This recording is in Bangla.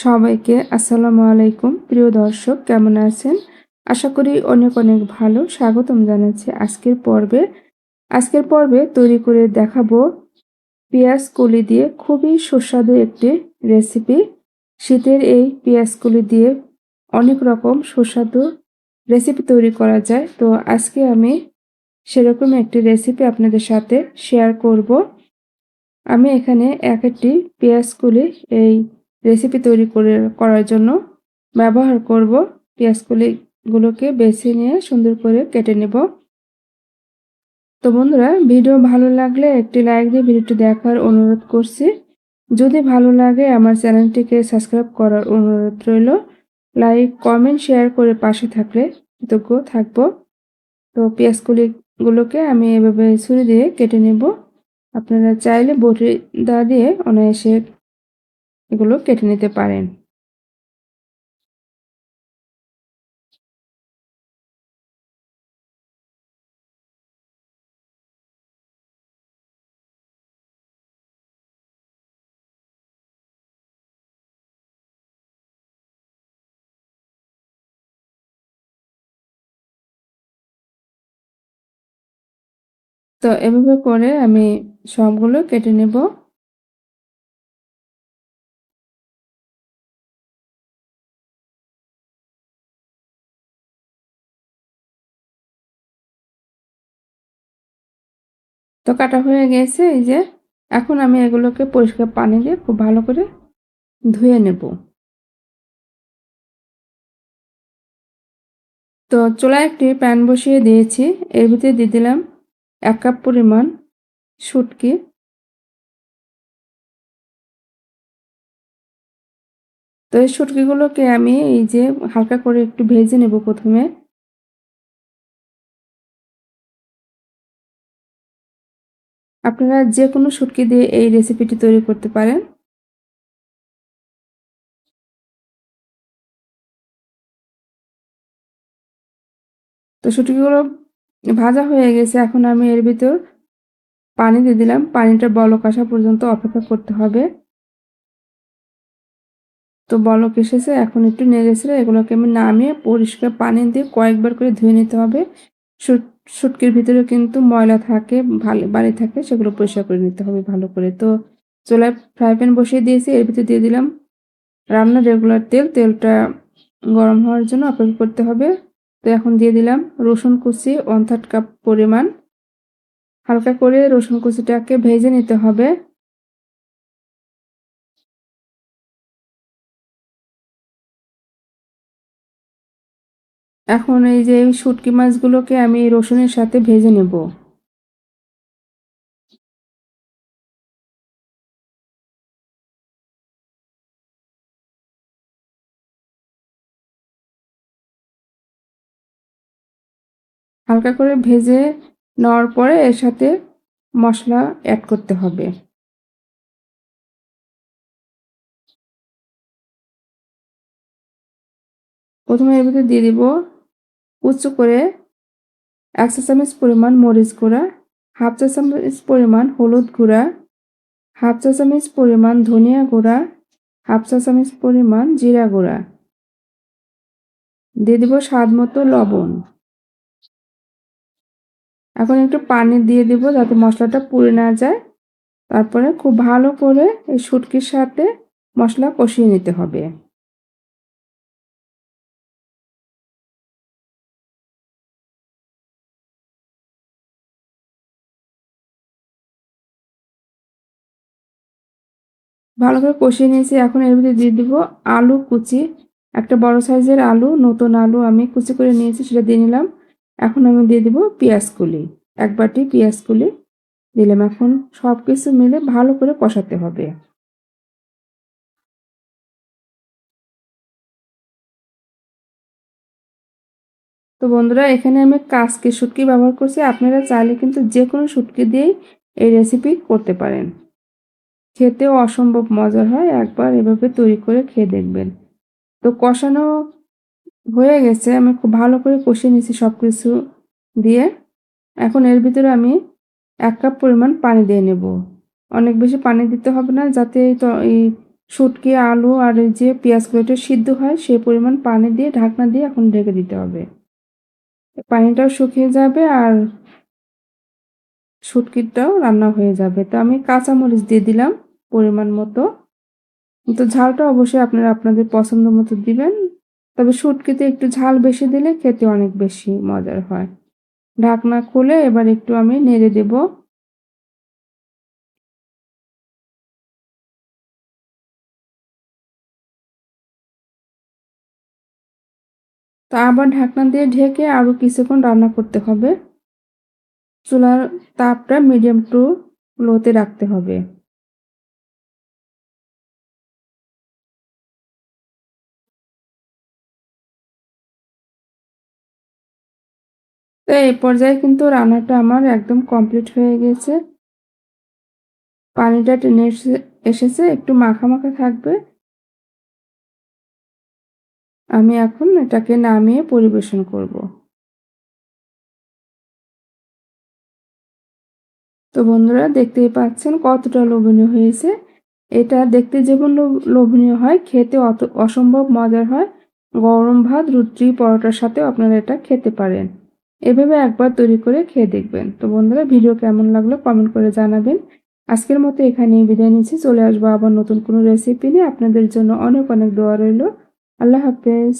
সবাইকে আসসালামু আলাইকুম। প্রিয় দর্শক, কেমন আছেন? আশা করি অনেক অনেক ভালো। স্বাগতম জানাচ্ছি আজকের পর্বে। আজকের পর্বে তৈরি করে দেখাবো পেঁয়াজ কলি দিয়ে খুবই সুস্বাদু একটি রেসিপি। শীতের এই পেঁয়াজ কলি দিয়ে অনেক রকম সুস্বাদু রেসিপি তৈরি করা যায়। তো আজকে আমি সেরকম একটি রেসিপি আপনাদের সাথে শেয়ার করব। আমি এখানে এক একটি পেঁয়াজ কলি এই রেসিপি তৈরি করে, করার জন্য ব্যবহার করব। পেঁয়াজগুলিগুলোকে বেছে নিয়ে সুন্দর করে কেটে নেব। তো বন্ধুরা, ভিডিও ভালো লাগলে একটি লাইক দিয়ে ভিডিওটি দেখার অনুরোধ করছি। যদি ভালো লাগে, আমার চ্যানেলটিকে সাবস্ক্রাইব করার অনুরোধ রইল। লাইক, কমেন্ট, শেয়ার করে পাশে থাকলে কৃতজ্ঞ থাকব। তো পেঁয়াজগুলিগুলোকে আমি এভাবে ছুরি দিয়ে কেটে নেব। আপনারা চাইলে বটি দা দিয়ে অনায়াসে এগুলো কেটে নিতে পারেন। তো এভাবে করে আমি সবগুলো কেটে নেব। তো কাটা হয়ে গেছে, এই যে। এখন আমি এগুলোকে পরিষ্কার পানি দিয়ে খুব ভালো করে ধুয়ে নেব। তো চুলায় একটি প্যান বসিয়ে দিয়েছি। এর ভিতরে দিয়ে দিলাম এক কাপ পরিমাণ শুটকি। তো এই শুটকিগুলোকে আমি এই যে হালকা করে একটু ভেজে নেব প্রথমে। আপনারা যে কোনো শুটকি দিয়ে এই রেসিপিটি তৈরি করতে পারেন। তো শুটকিগুলো ভাজা হয়ে গেছে, এখন আমি এর ভিতর পানি দিয়ে দিলাম। পানিটা বলক আসা পর্যন্ত অপেক্ষা করতে হবে। তো বলক এসেছে, এখন একটু নেড়েছে এগুলোকে আমি নামিয়ে পরিষ্কার পানি দিয়ে কয়েকবার করে ধুয়ে নিতে হবে। শুটকির ভিতরে কিন্তু ময়লা থাকে, ভালো বাড়ি থাকে, সেগুলো পরিষ্কার করে নিতে হবে ভালো করে। তো চোলায় ফ্রাই প্যান বসিয়ে দিয়েছি, এর ভিতরে দিয়ে দিলাম রান্নার রেগুলার তেল, তেলটা গরম হওয়ার জন্য অপেক্ষা করতে হবে। তো এখন দিয়ে দিলাম রসুন কুচি, ওয়ান থার্ড কাপ পরিমাণ। হালকা করে রসুন কুচিটাকে ভেজে নিতে হবে। এখন এই যে শুটকি মাছগুলোকে আমি রসুনের সাথে ভেজে নেব। হালকা করে ভেজে নেওয়ার পরে এর সাথে মশলা অ্যাড করতে হবে। প্রথমে এর ভিতরে দিয়ে দিব উঁচু করে এক চা চামচ পরিমাণ মরিচ গুঁড়া, হাফ চা চামচ পরিমাণ হলুদ গুঁড়া, হাফ চা চামচ পরিমাণ ধনিয়া গুঁড়া, হাফ চা চামচ পরিমাণ জিরা গুঁড়া। দিয়ে দিব স্বাদ মতো লবণ। এখন একটু পানি দিয়ে দিব যাতে মশলাটা পুড়ে না যায়। তারপরে খুব ভালো করে এই শুটকির সাথে মশলা কষিয়ে নিতে হবে। ভালো করে কষিয়ে নিয়েছি। এখন এর ভিতরে দিয়ে দিব আলু কুচি। একটা বড় সাইজের আলু, নতুন আলু আমি কুচি করে নিয়েছি, সেটা দিয়ে নিলাম। এখন আমি দিয়ে দিব পেঁয়াজ কুলি। এক বাটি পেঁয়াজ কুলি দিলাম এখন। সব কিছু মিলে ভালো করে কষাতে হবে। তো বন্ধুরা, এখানে আমি কাসকি শুটকি ব্যবহার করছি। আপনারা চাইলে কিন্তু যে কোনো শুটকি দিয়েই এই রেসিপি করতে পারেন। খেতেও অসম্ভব মজার হয়, একবার এভাবে তৈরি করে খেয়ে দেখবেন। তো কষানো হয়ে গেছে, আমি খুব ভালো করে কষিয়ে নিয়েছি সব কিছু দিয়ে। এখন এর ভিতরে আমি এক কাপ পরিমাণ পানি দিয়ে নেব। অনেক বেশি পানি দিতে হবে না, যাতে এই শুটকি, আলু আর এই যে পেঁয়াজগুলো সিদ্ধ হয় সেই পরিমাণ পানি দিয়ে, ঢাকনা দিয়ে এখন ঢেকে দিতে হবে। পানিটাও শুকিয়ে যাবে আর শুটকিটাও রান্না হয়ে যাবে। তো আমি কাঁচামরিচ দিয়ে দিলাম। পরিমাণ মতো। তো ঝালটা অবশ্যই আপনারা আপনাদের পছন্দ মতো দিবেন। তবে শুটকিতে একটু ঝাল বেশি দিলে খেতে অনেক বেশি মজার হয়। ঢাকনা খুলে এবার একটু আমি নেড়ে দেব। তো আবার ঢাকনা দিয়ে ঢেকে আরও কিছুক্ষণ রান্না করতে হবে। চুলার তাপটা মিডিয়াম টু লোতে রাখতে হবে। তো এই পর্যায়ে কিন্তু রান্নাটা আমার একদম কমপ্লিট হয়ে গেছে। পানিটা টেনে এসেছে, একটু মাখা মাখা থাকবে। আমি এখন এটাকে নামিয়ে পরিবেশন করব। তো বন্ধুরা, দেখতেই পাচ্ছেন কতটা লোভনীয় হয়েছে। এটা দেখতে যেমন লোভনীয় হয়, খেতে অত, অসম্ভব মজার হয়। গরম ভাত, রুটি, পরোটার সাথেও আপনারা এটা খেতে পারেন। এভাবে একবার তৈরি করে খেয়ে দেখবেন। তো বন্ধুরা, ভিডিও কেমন লাগল কমেন্ট করে জানাবেন। আজকের মতো এখানেই বিদায় নিচ্ছি। চলে আসব আবার নতুন কোনো রেসিপি নিয়ে। আপনাদের জন্য অনেক অনেক দোয়া রইল। আল্লাহ হাফেজ।